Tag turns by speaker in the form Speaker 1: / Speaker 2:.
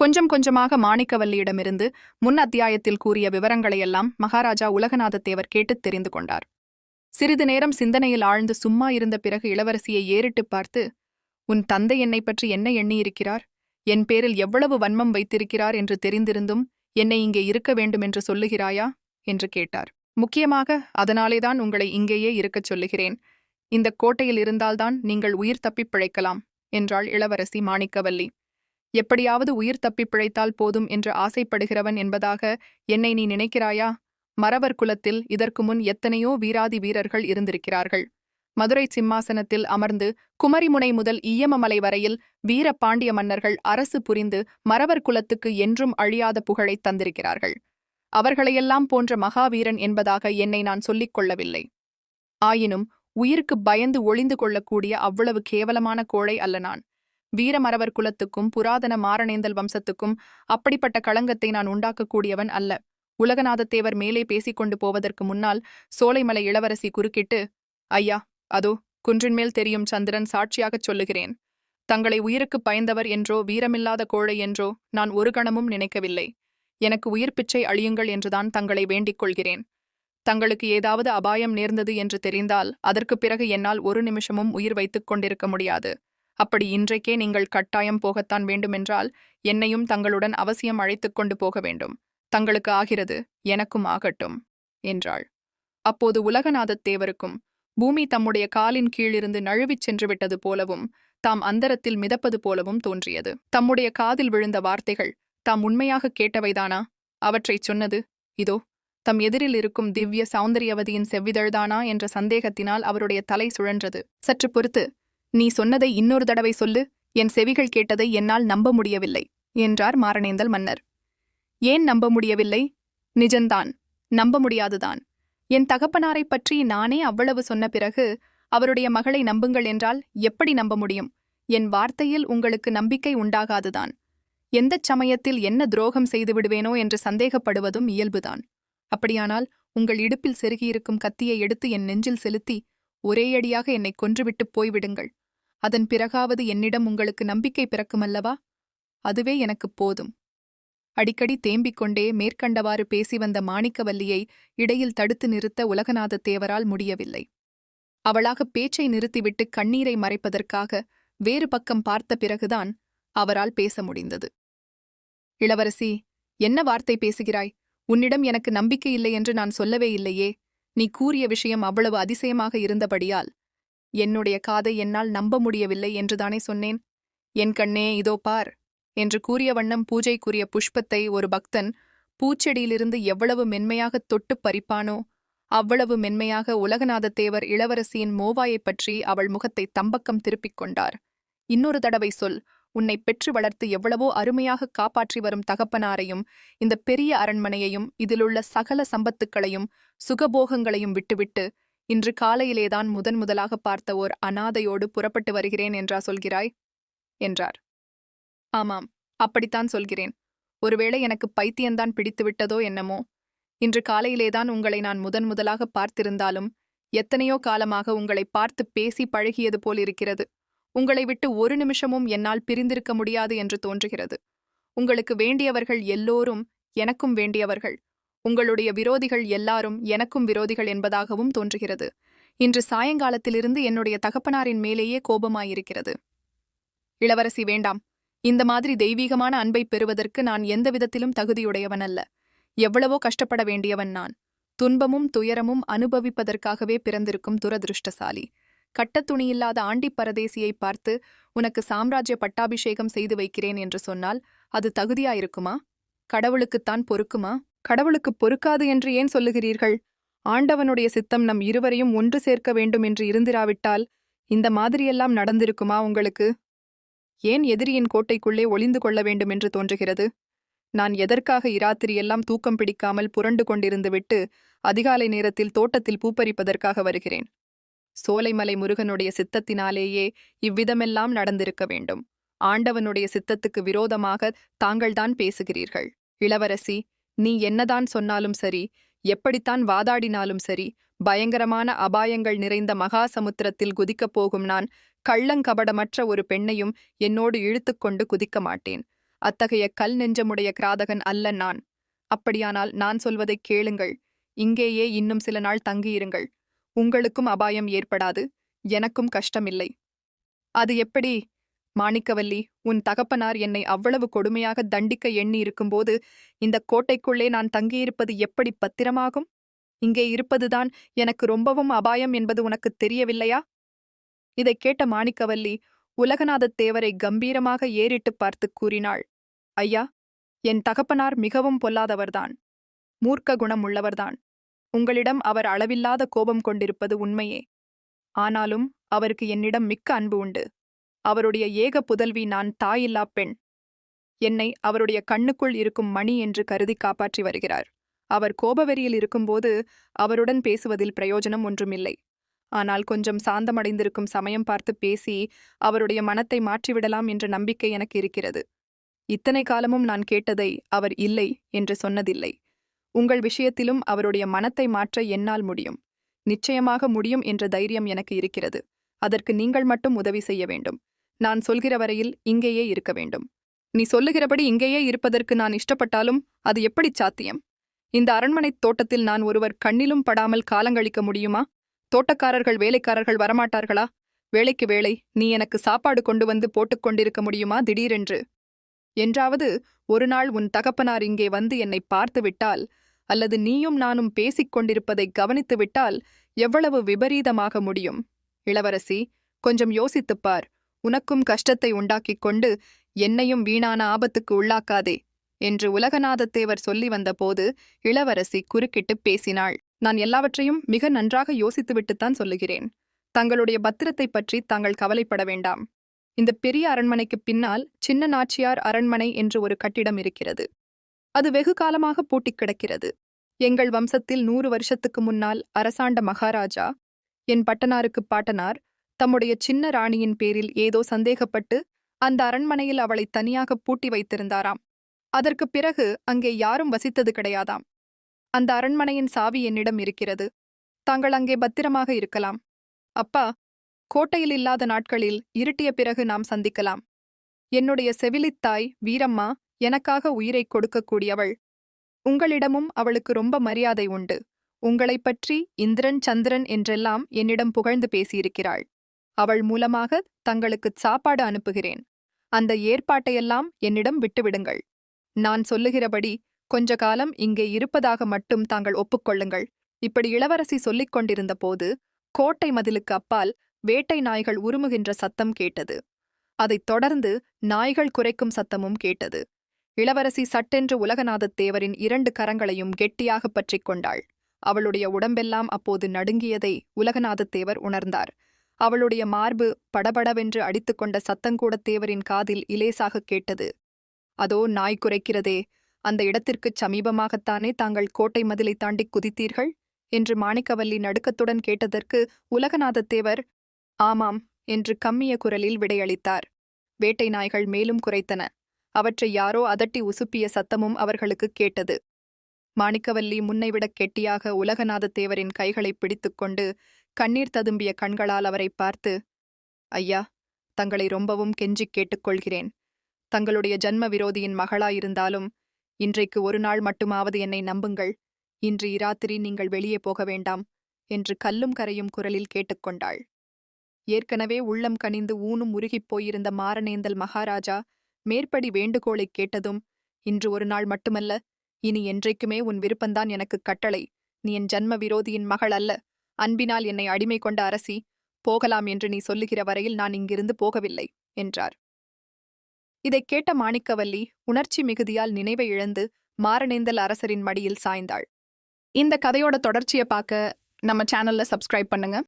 Speaker 1: கொஞ்சம் கொஞ்சமாக மாணிக்கவல்லியிடமிருந்து முன் அத்தியாயத்தில் கூறிய விவரங்களையெல்லாம் மகாராஜா உலகநாதத்தேவர் கேட்டுத் தெரிந்து கொண்டார். சிறிது நேரம் சிந்தனையில் ஆழ்ந்து சும்மா இருந்த பிறகு இளவரசியை ஏறிட்டுப் பார்த்து உன் தந்தை என்னைப் பற்றி என்ன எண்ணியிருக்கிறார்? என் பேரில் எவ்வளவு வன்மம் வைத்திருக்கிறார் என்று தெரிந்திருந்தும் என்னை இங்கே இருக்க வேண்டும் என்று சொல்லுகிறாயா? என்று கேட்டார். முக்கியமாக அதனாலேதான் உங்களை இங்கேயே இருக்கச் சொல்லுகிறேன். இந்தக் கோட்டையில் இருந்தால்தான் நீங்கள் உயிர் தப்பிப் பிழைக்கலாம் என்றாள் இளவரசி மாணிக்கவல்லி. எப்படியாவது உயிர் தப்பிப் பிழைத்தால் போதும் என்று ஆசைப்படுகிறவன் என்பதாக என்னை நீ நினைக்கிறாயா? மறவர் குலத்தில் இதற்கு முன் எத்தனையோ வீராதி வீரர்கள் இருந்திருக்கிறார்கள். மதுரை சிம்மாசனத்தில் அமர்ந்து குமரிமுனை முதல் ஈயமமலை வரையில் வீர பாண்டிய மன்னர்கள் அரசு புரிந்து மறவர் குலத்துக்கு என்றும் அழியாத புகழைத் தந்திருக்கிறார்கள். அவர்களையெல்லாம் போன்ற மகாவீரன் என்பதாக என்னை நான் சொல்லிக் கொள்ளவில்லை. ஆயினும் உயிருக்கு பயந்து ஒளிந்து கொள்ளக்கூடிய அவ்வளவு கேவலமான கோழை அல்ல நான். வீரமறவர் குலத்துக்கும் புராதன மாரணேந்தல் வம்சத்துக்கும் அப்படிப்பட்ட களங்கத்தை நான் உண்டாக்கக்கூடியவன் அல்ல. உலகநாதத்தேவர் மேலே பேசிக் கொண்டு போவதற்கு முன்னால் சோலைமலை இளவரசி குறுக்கிட்டு ஐயா அதோ குன்றின் மேல் தெரியும் சந்திரன் சாட்சியாகச் சொல்லுகிறேன். தங்களை உயிருக்குப் பயந்தவர் என்றோ வீரமில்லாத கோழை என்றோ நான் ஒரு கணமும் நினைக்கவில்லை. எனக்கு உயிர் பிச்சை அழியுங்கள் என்றுதான் தங்களை வேண்டிக் கொள்கிறேன். தங்களுக்கு ஏதாவது அபாயம் நேர்ந்தது என்று தெரிந்தால் அதற்குப் பிறகு என்னால் ஒரு நிமிஷமும் உயிர் வைத்துக் கொண்டிருக்க முடியாது. அப்படி இன்றைக்கே நீங்கள் கட்டாயம் போகத்தான் வேண்டுமென்றால் என்னையும் தங்களுடன் அவசியம் அழைத்துக் கொண்டு போக வேண்டும். தங்களுக்கு ஆகிறது எனக்கும் ஆகட்டும் என்றாள். அப்போது உலகநாதத் தேவருக்கும் பூமி தம்முடைய காலின் கீழிருந்து நழுவிச் சென்று விட்டது போலவும் தாம் அந்தரத்தில் மிதப்பது போலவும் தோன்றியது. தம்முடைய காதில் விழுந்த வார்த்தைகள் தாம் உண்மையாக கேட்டவைதானா? அவற்றைச் சொன்னது இதோ தம் எதிரில் இருக்கும் திவ்ய சௌந்தரியவதியின் செவ்விதழ்தானா? என்ற சந்தேகத்தினால் அவருடைய தலை சுழன்றது. சற்று பொறுத்து நீ சொன்னதை இன்னொரு தடவை சொல்லு. என் செவிகள் கேட்டதை என்னால் நம்ப முடியவில்லை என்றார் மாரணேந்தல் மன்னர். ஏன் நம்ப முடியவில்லை? நிஜந்தான் நம்ப முடியாதுதான். என் தகப்பனாரைப் பற்றி நானே அவ்வளவு சொன்ன பிறகு அவருடைய மகளை நம்புங்கள் என்றால் எப்படி நம்ப முடியும்? என் வார்த்தையில் உங்களுக்கு நம்பிக்கை உண்டாகாதுதான். எந்தச் சமயத்தில் என்ன துரோகம் செய்து விடுவேனோ என்று சந்தேகப்படுவதும் இயல்புதான். அப்படியானால் உங்கள் இடுப்பில் செருகியிருக்கும் கத்தியை எடுத்து என் நெஞ்சில் செலுத்தி ஒரேயடியாக என்னை கொன்றுவிட்டுப் போய்விடுங்கள். அதன் பிறகாவது என்னிடம் உங்களுக்கு நம்பிக்கை பிறக்குமல்லவா? அதுவே எனக்குப் போதும். அடிக்கடி தேம்பிக் கொண்டே மேற்கண்டவாறு பேசி வந்த மாணிக்கவல்லியை இடையில் தடுத்து நிறுத்த உலகநாதத் தேவரால் முடியவில்லை. அவளாக பேச்சை நிறுத்திவிட்டு கண்ணீரை மறைப்பதற்காக வேறு பக்கம் பார்த்த பிறகுதான் அவரால் பேச முடிந்தது. இளவரசி என்ன வார்த்தை பேசுகிறாய்? உன்னிடம் எனக்கு நம்பிக்கை இல்லை என்று நான் சொல்லவே இல்லையே. நீ கூறிய விஷயம் அவ்வளவு அதிசயமாக இருந்தபடியால் என்னுடைய காதை என்னால் நம்ப முடியவில்லை என்றுதானே சொன்னேன். என் கண்ணே இதோ பார். என்று கூறிய வண்ணம் பூஜைக்குரிய புஷ்பத்தை ஒரு பக்தன் பூச்செடியிலிருந்து எவ்வளவு மென்மையாகத் தொட்டுப் பறிப்பானோ அவ்வளவு மென்மையாக உலகநாதத்தேவர் இளவரசியின் மோவாயைப் பற்றி அவள் முகத்தை தம்பக்கம் திருப்பிக் கொண்டார். இன்னொரு தடவை சொல். உன்னை பெற்று வளர்த்து எவ்வளவோ அருமையாக காப்பாற்றி வரும் தகப்பனாரையும் இந்த பெரிய அரண்மனையையும் இதிலுள்ள சகல சம்பத்துக்களையும் சுகபோகங்களையும் விட்டுவிட்டு இன்று காலையிலேதான் முதன் முதலாக பார்த்த ஓர் அனாதையோடு புறப்பட்டு வருகிறேன் என்றா சொல்கிறாய்? என்றார். ஆமாம் அப்படித்தான் சொல்கிறேன். ஒருவேளை எனக்கு பைத்தியந்தான் பிடித்துவிட்டதோ என்னமோ? இன்று காலையிலேதான் உங்களை நான் முதன் முதலாக பார்த்திருந்தாலும் எத்தனையோ காலமாக உங்களை பார்த்து பேசி பழகியது போல் இருக்கிறது உங்களை விட்டு ஒரு நிமிஷமும் என்னால் பிரிந்திருக்க முடியாது என்று தோன்றுகிறது. உங்களுக்கு வேண்டியவர்கள் எல்லோரும் எனக்கும் வேண்டியவர்கள். உங்களுடைய விரோதிகள் எல்லாரும் எனக்கும் விரோதிகள் என்பதாகவும் தோன்றுகிறது. இன்று சாயங்காலத்திலிருந்து என்னுடைய தகப்பனாரின் மேலேயே கோபமாயிருக்கிறது. இளவரசி வேண்டாம். இந்த மாதிரி தெய்வீகமான அன்பை பெறுவதற்கு நான் எந்த விதத்திலும் தகுதியுடையவன் அல்ல. எவ்வளவோ கஷ்டப்பட வேண்டியவன் நான். துன்பமும் துயரமும் அனுபவிப்பதற்காகவே பிறந்திருக்கும் துரதிருஷ்டசாலி. கட்டத் துணியில்லாத ஆண்டிப் பரதேசியை பார்த்து உனக்கு சாம்ராஜ்ய பட்டாபிஷேகம் செய்து வைக்கிறேன் என்று சொன்னால் அது தகுதியாயிருக்குமா? கடவுளுக்குத்தான் பொறுக்குமா? கடவுளுக்கு பொறுக்காது என்று ஏன் சொல்லுகிறீர்கள்? ஆண்டவனுடைய சித்தம் நம் இருவரையும் ஒன்று சேர்க்க வேண்டும் என்று இருந்திராவிட்டால் இந்த மாதிரியெல்லாம் நடந்திருக்குமா உங்களுக்கு? ஏன் எதிரியின் கோட்டைக்குள்ளே ஒளிந்து கொள்ள வேண்டும் என்று தோன்றுகிறது? நான் எதற்காக இராத்திரியெல்லாம் தூக்கம் பிடிக்காமல் புரண்டு கொண்டிருந்து விட்டு அதிகாலை நேரத்தில் தோட்டத்தில் பூப்பறிப்பதற்காக வருகிறேன்? சோலைமலை முருகனுடைய சித்தத்தினாலேயே இவ்விதமெல்லாம் நடந்திருக்க வேண்டும். ஆண்டவனுடைய சித்தத்துக்கு விரோதமாக தாங்கள்தான் பேசுகிறீர்கள். இளவரசி நீ என்னதான் சொன்னாலும் சரி எப்படித்தான் வாதாடினாலும் சரி பயங்கரமான அபாயங்கள் நிறைந்த மகா சமுத்திரத்தில் குதிக்கப் போகும் நான் கள்ளங்கபடமற்ற ஒரு பெண்ணையும் என்னோடு இழுத்துக்கொண்டு குதிக்க மாட்டேன். அத்தகைய கல் நெஞ்சமுடைய கிராதகன் அல்ல நான். அப்படியானால் நான் சொல்வதைக் கேளுங்கள். இங்கேயே இன்னும் சில நாள் தங்கியிருங்கள். உங்களுக்கும் அபாயம் ஏற்படாது. எனக்கும் கஷ்டமில்லை. அது எப்படி? மாணிக்கவல்லி உன் தகப்பனார் என்னை அவ்வளவு கொடுமையாக தண்டிக்க எண்ணி இருக்கும்போது இந்த கோட்டைக்குள்ளே நான் தங்கியிருப்பது எப்படி பத்திரமாகும்? இங்கே இருப்பதுதான் எனக்கு ரொம்பவும் அபாயம் என்பது உனக்கு தெரியவில்லையா? இதைக் கேட்ட மாணிக்கவல்லி உலகநாதத் தேவரை கம்பீரமாக ஏறிட்டு பார்த்து கூறினாள். ஐயா என் தகப்பனார் மிகவும் பொல்லாதவர்தான் மூர்க்க குணம் உள்ளவர்தான் உங்களிடம் அவர் அளவில்லாத கோபம் கொண்டிருப்பது உண்மையே. ஆனாலும் அவருக்கு என்னிடம் மிக்க அன்பு உண்டு. அவருடைய ஏக புதல்வி நான் தாயில்லா பெண். என்னை அவருடைய கண்ணுக்குள் இருக்கும் மணி என்று கருதி காப்பாற்றி வருகிறார். அவர் கோபவெறியில் இருக்கும்போது அவருடன் பேசுவதில் பிரயோஜனம் ஒன்றுமில்லை. ஆனால் கொஞ்சம் சாந்தமடைந்திருக்கும் சமயம் பார்த்து பேசி அவருடைய மனத்தை மாற்றிவிடலாம் என்ற நம்பிக்கை எனக்கு இருக்கிறது. இத்தனை காலமும் நான் கேட்டதை அவர் இல்லை என்று சொன்னதில்லை. உங்கள் விஷயத்திலும் அவருடைய மனத்தை மாற்ற என்னால் முடியும். நிச்சயமாக முடியும் என்ற தைரியம் எனக்கு இருக்கிறது. அதற்கு நீங்கள் மட்டும் உதவி செய்ய வேண்டும். நான் சொல்கிற வரையில் இங்கேயே இருக்க வேண்டும். நீ சொல்லுகிறபடி இங்கேயே இருப்பதற்கு நான் இஷ்டப்பட்டாலும் அது எப்படி சாத்தியம்? இந்த அரண்மனைத் தோட்டத்தில் நான் ஒருவர் கண்ணிலும் படாமல் காலங்கழிக்க முடியுமா? தோட்டக்காரர்கள் வேலைக்காரர்கள் வரமாட்டார்களா? வேலைக்கு வேலை நீ எனக்கு சாப்பாடு கொண்டு வந்து போட்டுக் கொண்டிருக்க முடியுமா திடீரென்று? என்றாவது ஒரு நாள் உன் தகப்பனார் இங்கே வந்து என்னை பார்த்து விட்டால் அல்லது நீயும் நானும் பேசிக் கொண்டிருப்பதை கவனித்து விட்டால் எவ்வளவு விபரீதமாக முடியும்? இளவரசி கொஞ்சம் யோசித்துப் பார். உனக்கும் கஷ்டத்தை உண்டாக்கிக் கொண்டு என்னையும் வீணான ஆபத்துக்கு உள்ளாக்காதே என்று உலகநாதத்தேவர் சொல்லி வந்தபோது இளவரசி குறுக்கிட்டுப் பேசினாள். நான் எல்லாவற்றையும் மிக நன்றாக யோசித்துவிட்டுத்தான் சொல்லுகிறேன். தங்களுடைய பத்திரத்தைப் பற்றி தாங்கள் கவலைப்பட வேண்டாம். இந்த பெரிய அரண்மனைக்குப் பின்னால் சின்ன நாச்சியார் அரண்மனை என்று ஒரு கட்டிடம் இருக்கிறது. அது வெகு காலமாக பூட்டிக் கிடக்கிறது. எங்கள் வம்சத்தில் நூறு வருஷத்துக்கு முன்னால் அரசாண்ட மகாராஜா என் பட்டனாருக்குப் பாட்டனார் தம்முடைய சின்ன ராணியின் பேரில் ஏதோ சந்தேகப்பட்டு அந்த அரண்மனையில் அவளை தனியாக பூட்டி வைத்திருந்தாராம். அதற்குப் பிறகு அங்கே யாரும் வசித்தது கிடையாதாம். அந்த அரண்மனையின் சாவி என்னிடம் இருக்கிறது. தாங்கள் அங்கே பத்திரமாக இருக்கலாம். அப்பா கோட்டையில் இல்லாத நாட்களில் இருட்டிய பிறகு நாம் சந்திக்கலாம். என்னுடைய செவிலித்தாய் வீரம்மா எனக்காக உயிரைக் கொடுக்கக்கூடியவள். உங்களிடமும் அவளுக்கு ரொம்ப மரியாதை உண்டு. உங்களைப் பற்றி இந்திரன் சந்திரன் என்றெல்லாம் என்னிடம் புகழ்ந்து பேசியிருக்கிறாள். அவள் மூலமாக தங்களுக்குச் சாப்பாடு அனுப்புகிறேன். அந்த ஏற்பாட்டையெல்லாம் என்னிடம் விட்டுவிடுங்கள். நான் சொல்லுகிறபடி கொஞ்ச காலம் இங்கே இருப்பதாக மட்டும் தாங்கள் ஒப்புக்கொள்ளுங்கள். இப்படி இளவரசி சொல்லிக் கொண்டிருந்த போது கோட்டை மதிலுக்கு அப்பால் வேட்டை நாய்கள் உருமுகின்ற சத்தம் கேட்டது. அதைத் தொடர்ந்து நாய்கள் குறைக்கும் சத்தமும் கேட்டது. இளவரசி சட்டென்று உலகநாதத் தேவரின் இரண்டு கரங்களையும் கெட்டியாகப் பற்றிக் கொண்டாள். அவளுடைய உடம்பெல்லாம் அப்போது நடுங்கியதை உலகநாதத் தேவர் உணர்ந்தார். அவளுடைய மார்பு படபடவென்று அடித்துக்கொண்ட சத்தங்கூடத் தேவரின் காதில் இலேசாகக் கேட்டது. அதோ நாய் குறைக்கிறதே அந்த இடத்திற்குச் சமீபமாகத்தானே தாங்கள் கோட்டை மதிலை தாண்டி குதித்தீர்கள்? என்று மாணிக்கவல்லி நடுக்கத்துடன் கேட்டதற்கு உலகநாதத்தேவர் ஆமாம் என்று கம்மிய குரலில் விடையளித்தார். வேட்டை நாய்கள் மேலும் குறைத்தன. அவற்றை யாரோ அதட்டி உசுப்பிய சத்தமும் அவர்களுக்கு கேட்டது. மாணிக்கவல்லி முன்னைவிடக் கெட்டியாக உலகநாதத்தேவரின் கைகளைப் பிடித்துக்கொண்டு கண்ணீர் ததும்பிய கண்களால் அவரை பார்த்து ஐயா தங்களை ரொம்பவும் கெஞ்சிக் கேட்டுக்கொள்கிறேன். தங்களுடைய ஜன்ம விரோதியின் மகளாயிருந்தாலும் இன்றைக்கு ஒரு நாள் மட்டுமாவது என்னை நம்புங்கள். இன்று இராத்திரி நீங்கள் வெளியே போக வேண்டாம் என்று கல்லும் கரையும் குரலில் கேட்டுக்கொண்டாள் ஏற்கனவே உள்ளம் கனிந்து ஊனும் உருகிப் போயிருந்த மாரணேந்தல் மகாராஜா மேற்படி வேண்டுகோளைக் கேட்டதும் இன்று ஒரு நாள் மட்டுமல்ல இனி என்றைக்குமே உன் விருப்பந்தான் எனக்கு கட்டளை. நீ என் ஜன்ம விரோதியின் மகள் அல்ல. அன்பினால் என்னை அடிமை கொண்ட அரசி போகலாம் என்று நீ சொல்லுகிற வரையில் நான் இங்கிருந்து போகவில்லை என்றார். இதைக் கேட்ட மாணிக்கவல்லி உணர்ச்சி மிகுதியால் நினைவை இழந்து மாரணேந்தல் அரசரின் மடியில் சாய்ந்தாள். இந்த கதையோட தொடர்ச்சியை பார்க்க நம்ம சேனல்ல சப்ஸ்கிரைப் பண்ணுங்க.